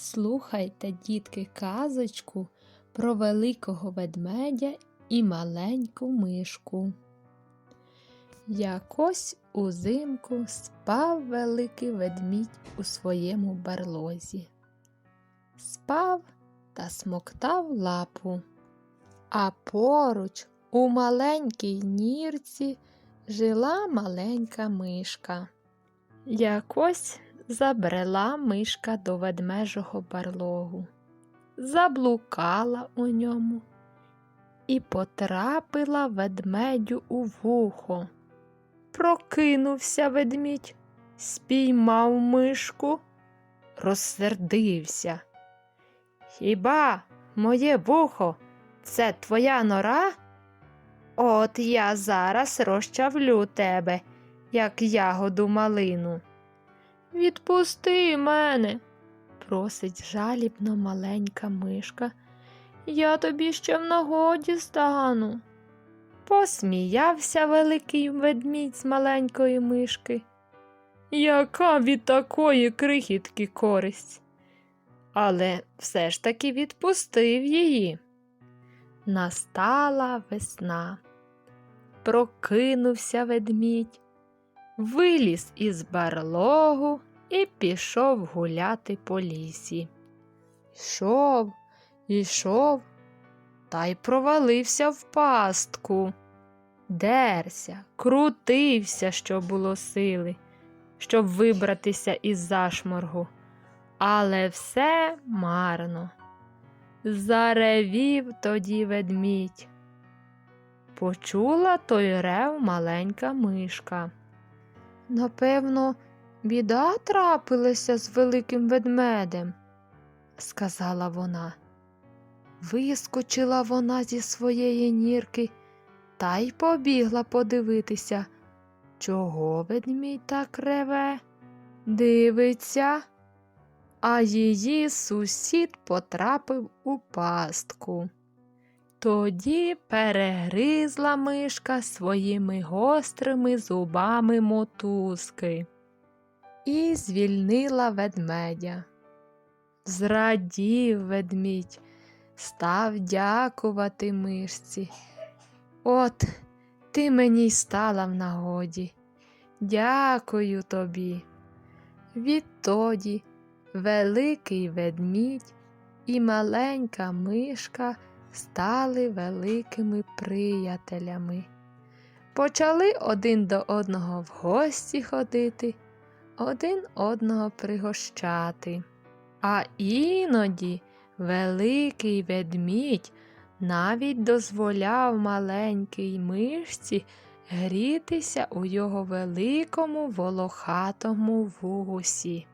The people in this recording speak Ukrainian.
Слухайте, дітки, казочку про великого ведмедя і маленьку мишку. Якось узимку спав великий ведмідь у своєму барлозі. Спав та смоктав лапу, а поруч у маленькій нірці жила маленька мишка. Якось забрела мишка до ведмежого барлогу, заблукала у ньому і потрапила ведмедю у вухо. Прокинувся ведмідь, спіймав мишку, розсердився. Хіба моє вухо це твоя нора? От я зараз розчавлю тебе, як ягоду малину. Відпусти мене, просить жалібно маленька мишка. Я тобі ще в нагоді стану. Посміявся великий ведмідь з маленької мишки. Яка від такої крихітки користь? Але все ж таки відпустив її. Настала весна. Прокинувся ведмідь, виліз із барлогу і пішов гуляти по лісі. Йшов, йшов, та й провалився в пастку. Дерся, крутився, що було сили, щоб вибратися із зашморгу. Але все марно. Заревів тоді ведмідь. Почула той рев маленька мишка. Напевно, біда трапилася з великим ведмедем, сказала вона. Вискочила вона зі своєї нірки та й побігла подивитися, чого ведмідь так реве. Дивиться, а її сусід потрапив у пастку. Тоді перегризла мишка своїми гострими зубами мотузки і звільнила ведмедя. Зрадів ведмідь, став дякувати мишці. От ти мені й стала в нагоді. Дякую тобі. Відтоді великий ведмідь і маленька мишка стали великими приятелями. Почали один до одного в гості ходити, один одного пригощати. А іноді великий ведмідь навіть дозволяв маленькій мишці грітися у його великому волохатому вусі.